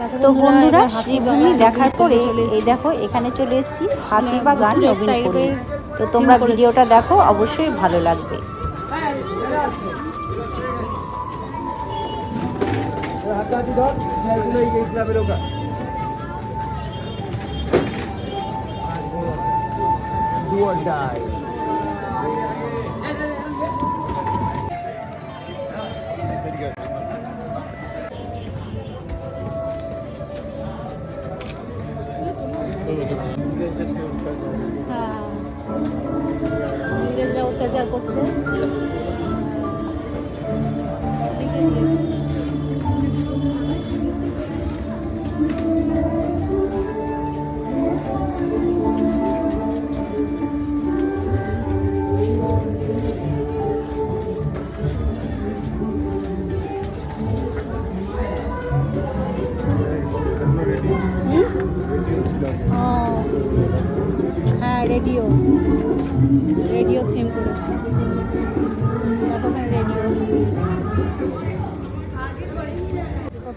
তো বন্ধুরা শ্রীভূমি দেখার পরে এই দেখো এখানে চলে এসেছি হাতি হাতিবাগান নবীনপুরে তো তোমরা ভিডিওটা দেখো অবশ্যই ভালো লাগবে। হাতটা হাতি ধর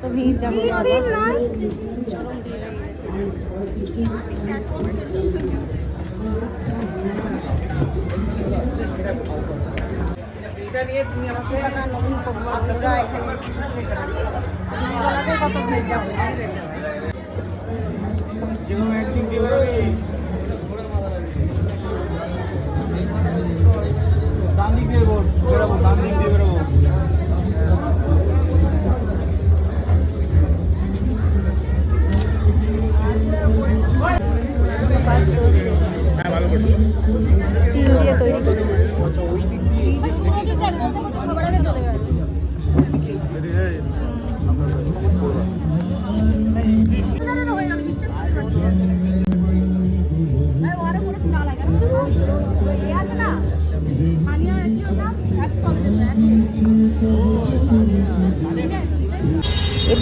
হাতিবাগান ভিড় দেখো এখানে কত ভিড় দেখো।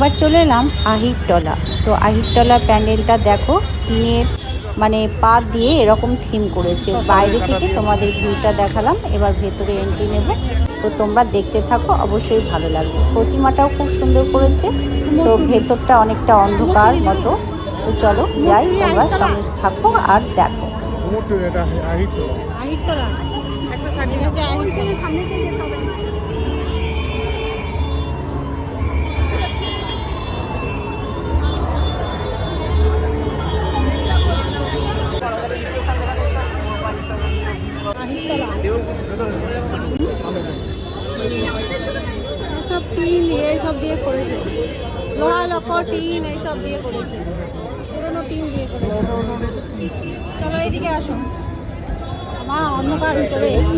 এবার চলে এলাম আহিরতলা। তো আহিরতলা প্যান্ডেলটা দেখো টিনের মানে পা দিয়ে এরকম থিম করেছে। বাইরে থেকে তোমাদের ভিউটা দেখালাম এবার ভেতরে এন্ট্রি নেব। তো তোমরা দেখতে থাকো অবশ্যই ভালো লাগবে। প্রতিমাটাও খুব সুন্দর করেছে তো ভেতরটা অনেকটা অন্ধকার মতো। তো চলো যাই তোমরা সঙ্গে থাকো আর দেখো। আহিরতলা। একটা সামনে টিন এইসব দিয়ে করেছে। পুরোনো টিন দিয়ে করেছে। চলো এইদিকে আসো। মা, অন্ধকার হতে এখন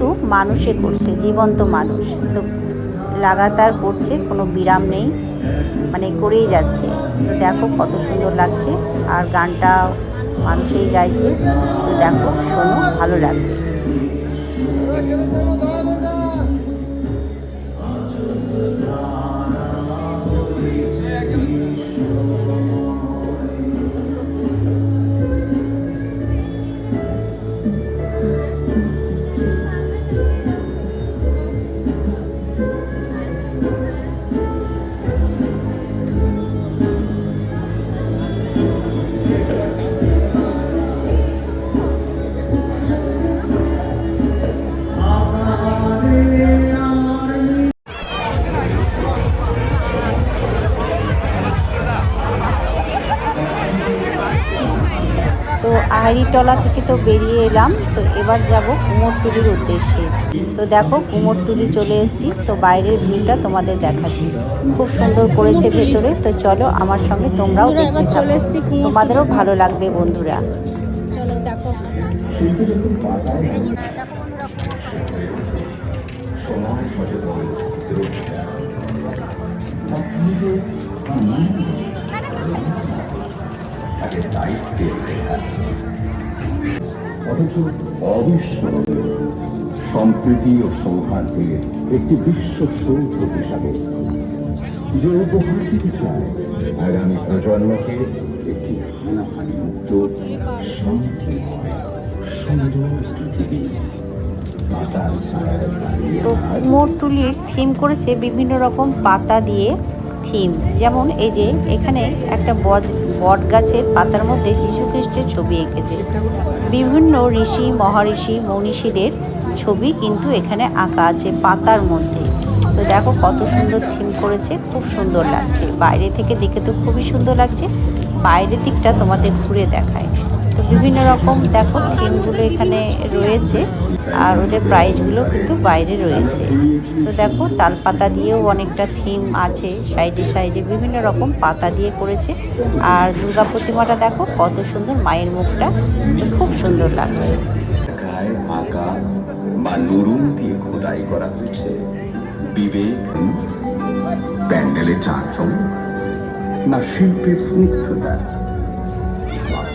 কিন্তু মানুষে করছে, জীবন্ত মানুষ। তো লাগাতার করছে, কোনো বিরাম নেই মানে করেই যাচ্ছে। তো দেখো কত সুন্দর লাগছে, আর গানটা মানুষেই গাইছে। তো দেখো, শোনো, ভালো লাগবে। আহারিটলা থেকে তো বেরিয়ে এলাম তো এবার যাব কুমোরটুলির উদ্দেশ্যে। তো দেখো কুমোরটুলি চলে এসেছি তো বাইরের ভিউটা তোমাদের দেখাচ্ছি। খুব সুন্দর করেছে ভেতরে তো চলো আমার সঙ্গে তোমরাও দেখতে চলে এসেছি তোমাদেরও ভালো লাগবে বন্ধুরা। চলো দেখো। অথচ অবিস্মরণীয় সম্প্রীতি ও সৌহার্দ্যের একটি বিশ্ব সৌধ হিসাবে যে উপহার দিতে চায় আগামী প্রজন্মকে একটি হানাহানি মুক্ত শান্তিময় সুন্দর পৃথিবী। আজ থিম করেছে বিভিন্ন রকম পাতা দিয়ে থিম যেমন এই যে এখানে একটা বজ বট গাছের পাতার মধ্যে যীশু খ্রিস্টের ছবি এঁকেছে। বিভিন্ন ঋষি মহারিষি মনীষীদের ছবি কিন্তু এখানে আঁকা আছে পাতার মধ্যে। তো দেখো কত সুন্দর থিম করেছে, খুব সুন্দর লাগছে। বাইরে থেকে দেখে তো খুবই সুন্দর লাগছে, বাইরের দিকটা তোমাদের ঘুরে দেখায়। তো বিভিন্ন রকম দেখো থিমগুলো এখানে রয়েছে আর ওদের প্রাইজগুলো কিন্তু বাইরে রয়েছে। তো দেখো তাল পাতা দিয়েও অনেকটা থিম আছে, সাইডে সাইডে বিভিন্ন রকম পাতা দিয়ে করেছে। আর দুর্গা প্রতিমাটা দেখো, কত সুন্দর মায়ের মুখটা, তো খুব সুন্দর লাগছে। শিল্পের স্নিগ্ধতা।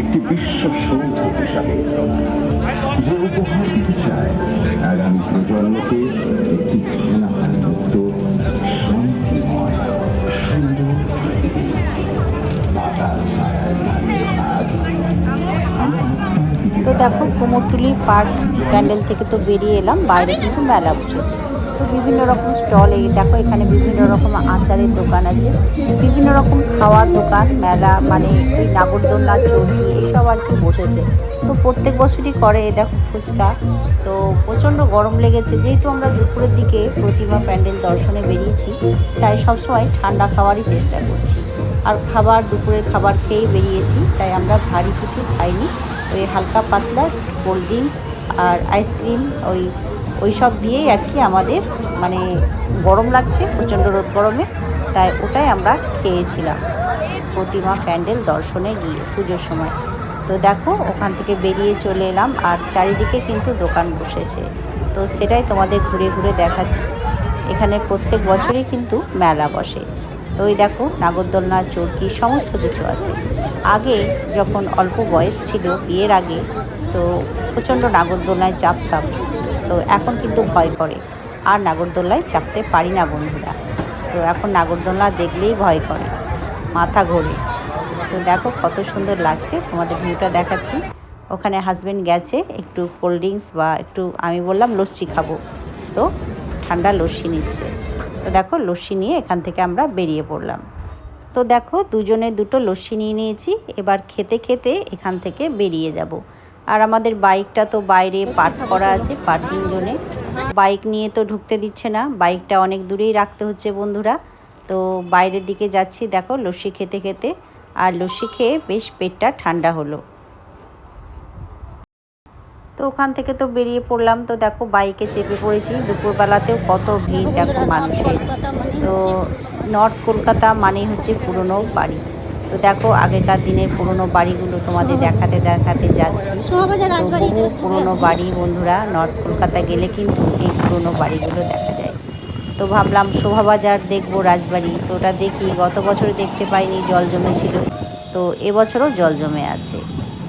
একটি হিসাবে যে উপহার দিতে চায় আগামী প্রজন্মকে একটি হানাহানি মুক্ত শান্তিময় সুন্দর পাতার ছায়ায় দাঁড়িয়ে আজ আমরা আপনার দিকে তো দেখো কুমোরটুলি পার্ক প্যান্ডেল থেকে তো বেরিয়ে এলাম বাইরে কিন্তু মেলা বসেছে। তো বিভিন্ন রকম স্টল এই দেখো এখানে বিভিন্ন রকম আচারের দোকান আছে, বিভিন্ন রকম খাওয়ার দোকান, মেলা মানে ওই নাগরদোলনা চর্কি এইসব আর কি বসেছে। তো প্রত্যেক বছরই করে এই দেখো ফুচকা। তো প্রচণ্ড গরম লেগেছে, যেহেতু আমরা দুপুরের দিকে প্রতিমা প্যান্ডেল দর্শনে বেরিয়েছি, তাই সবসময় ঠান্ডা খাওয়ারই চেষ্টা করছি। আর খাবার, দুপুরের খাবার খেয়েই বেরিয়েছি, তাই আমরা ভারী কিছু খাইনি। ওই হালকা পাতলা, কোল্ড ড্রিঙ্কস আর আইসক্রিম, ওই ওই সব দিয়েই আর কি আমাদের মানে গরম লাগছে, প্রচণ্ড রোদ গরমে। তাই ওটাই আমরা খেয়েছিলাম প্রতিমা প্যান্ডেল দর্শনে গিয়ে পুজোর সময়। তো দেখো, ওখান থেকে বেরিয়ে চলে এলাম আর চারিদিকে কিন্তু দোকান বসেছে। তো সেটাই তোমাদের ঘুরে ঘুরে দেখাচ্ছি। এখানে প্রত্যেক বছরই কিন্তু মেলা বসে। তো ওই দেখো, নাগরদোলনা, চরকি, সমস্ত কিছু আছে। আগে যখন অল্প বয়স ছিল, বিয়ের আগে তো প্রচণ্ড নাগরদোলনায় চাপতাম। তো এখন কিন্তু ভয় করে। আর নাগরদোলনায় চাপতে পারি না বন্ধুরা। তো এখন নাগরদোলনা দেখলেই ভয় করে, মাথা ঘোরে। তো দেখো কত সুন্দর লাগছে, তোমাদের ভিউটা দেখাচ্ছি। ওখানে হাজবেন্ড গেছে, একটু কোল্ড ড্রিঙ্কস বা একটু, আমি বললাম লস্যি খাব। তো ঠান্ডা লস্যি নিচ্ছে। তো দেখো লস্যি নিয়ে এখান থেকে আমরা বেরিয়ে পড়লাম। তো দেখো দুজনে দুটো লস্যি নিয়ে নিয়েছি, এবার খেতে খেতে এখান থেকে বেরিয়ে যাব। আর আমাদের বাইকটা তো বাইরে পার্ক করা আছে পার্কিং জোনে। বাইক নিয়ে তো ঢুকতে দিচ্ছে না বাইকটা অনেক দূরেই রাখতে হচ্ছে বন্ধুরা। তো বাইরের দিকে যাচ্ছি দেখো লস্যি খেতে খেতে। আর লস্যি খেয়ে বেশ পেটটা ঠান্ডা হলো। তো ওখান থেকে তো বেরিয়ে পড়লাম। তো দেখো বাইকে চেপে পড়েছি। দুপুরবেলাতেও কত ভিড় দেখো মানুষের। তো নর্থ কলকাতা মানেই হচ্ছে পুরনো বাড়ি। তো দেখো আগেকার দিনের পুরনো বাড়িগুলো তোমাদের দেখাতে দেখাতে যাচ্ছি। বহু পুরনো বাড়ি বন্ধুরা নর্থ কলকাতা গেলে কিন্তু এই পুরনো বাড়িগুলো দেখা যায়। তো ভাবলাম শোভাবাজার দেখব রাজবাড়ি। তো ওটা দেখি গত বছর দেখতে পাইনি জল জমেছিল। তো এবছরও জল জমে আছে।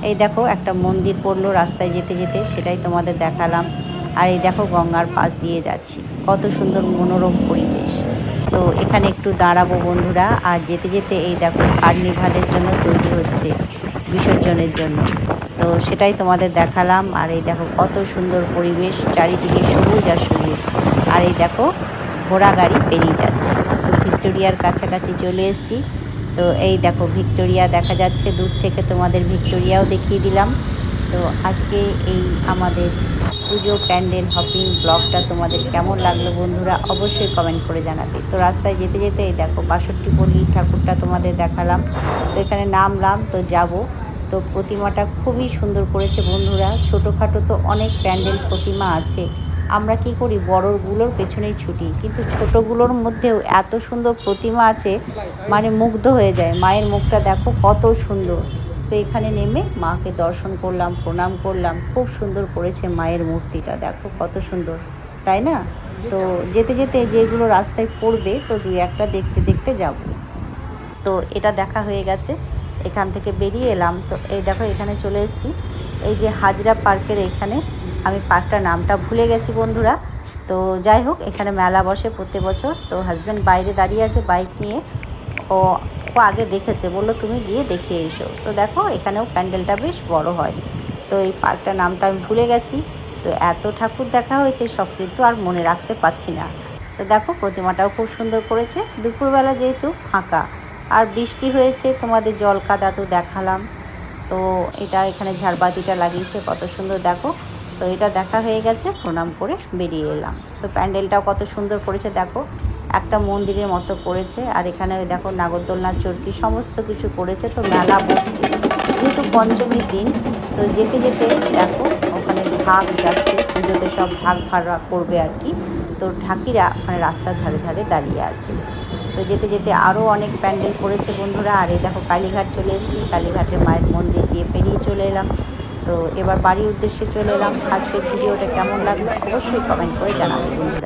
এই দেখো একটা মন্দির পড়ল রাস্তায় যেতে যেতে সেটাই তোমাদের দেখালাম। আর এই দেখো গঙ্গার পাশ দিয়ে যাচ্ছি। কত সুন্দর মনোরম পরিবেশ। তো এখানে একটু দাঁড়াবো বন্ধুরা। আর যেতে যেতে এই দেখো কার্নিভালের জন্য তৈরি হচ্ছে বিসর্জনের জন্য। তো সেটাই তোমাদের দেখালাম। আর এই দেখো কত সুন্দর পরিবেশ, চারিদিকে সবুজ আর সবুজ। আর এই দেখো ঘোড়া গাড়ি পেরিয়ে যাচ্ছে। তো ভিক্টোরিয়ার কাছাকাছি চলে এসেছি। তো এই দেখো ভিক্টোরিয়া দেখা যাচ্ছে। দূর থেকে তোমাদের ভিক্টোরিয়াও দেখিয়ে দিলাম। তো আজকে এই আমাদের পুজো প্যান্ডেল হপিং ব্লগটা তোমাদের কেমন লাগল বন্ধুরা অবশ্যই কমেন্ট করে জানাবে। তো রাস্তায় যেতে যেতে দেখো বাষট্টি পল্লী ঠাকুরটা তোমাদের দেখালাম। তো এখানে নামলাম, তো যাব। তো প্রতিমাটা খুবই সুন্দর করেছে বন্ধুরা। ছোটোখাটো তো অনেক প্যান্ডেল প্রতিমা আছে। আমরা কি করি, বড়গুলোর পেছনেই ছুটি। কিন্তু ছোটোগুলোর মধ্যেও এত সুন্দর প্রতিমা আছে মানে মুগ্ধ হয়ে যায়। মায়ের মুখটা দেখো কত সুন্দর। তো এখানে নেমে মাকে দর্শন করলাম, প্রণাম করলাম। খুব সুন্দর করেছে মায়ের মূর্তিটা, দেখো কত সুন্দর, তাই না? তো যেতে যেতে যেগুলো রাস্তায় পড়বে, তো দুই একটা দেখতে দেখতে যাব। তো এটা দেখা হয়ে গেছে, এখান থেকে বেরিয়ে এলাম। তো এই দেখো এখানে চলে এসেছি। এই যে হাজরা পার্কের এখানে, আমি পার্কটার নামটা ভুলে গেছি বন্ধুরা। তো যাই হোক, এখানে মেলা বসে প্রতি বছর। তো হাজব্যান্ড বাইরে দাঁড়িয়ে আছে বাইক নিয়ে। ও ও আগে দেখেছে, বলল, তুমি গিয়ে দেখে এসো। তো দেখো, এখানেও প্যান্ডেলটা বেশ বড় হয়। তো এই পার্কটার নামটা আমি ভুলে গেছি। তো এত ঠাকুর দেখা হয়েছে, সব কিন্তু আর মনে রাখতে পারছি না। তো দেখো, প্রতিমাটাও খুব সুন্দর করেছে। দুপুরবেলা যেহেতু ফাঁকা, আর বৃষ্টি হয়েছে, তোমাদের জল কাদা তো দেখালাম। তো এটা এখানে ঝাড়বাতিটা লাগিয়েছে, কত সুন্দর, দেখো। তো এটা দেখা হয়ে গেছে, প্রণাম করে বেরিয়ে এলাম। তো প্যান্ডেলটাও কত সুন্দর করেছে, দেখো। একটা মন্দিরের মতো করেছে। আর এখানে দেখো নাগরদোলনা, চরকি সমস্ত কিছু করেছে। তো মেলা বসছে। যেহেতু পঞ্চমীর দিন, তো যেতে যেতে দেখো ওখানে ভাগ যাচ্ছে। পুজোতে সব ভাগ ভাড়া করবে আর কি। তো ঠাকিরা ওখানে রাস্তার ধারে ধারে দাঁড়িয়ে আছে। তো যেতে যেতে আরও অনেক প্যান্ডেল করেছে বন্ধুরা। আর এই দেখো কালীঘাট চলে এসেছি। কালীঘাটে মায়ের মন্দির দিয়ে পেরিয়ে চলে এলাম। তো এবার বাড়ির উদ্দেশ্যে চলে এলাম। আজকের ভিডিওটা কেমন লাগল অবশ্যই কমেন্ট করে জানাবে বন্ধুরা।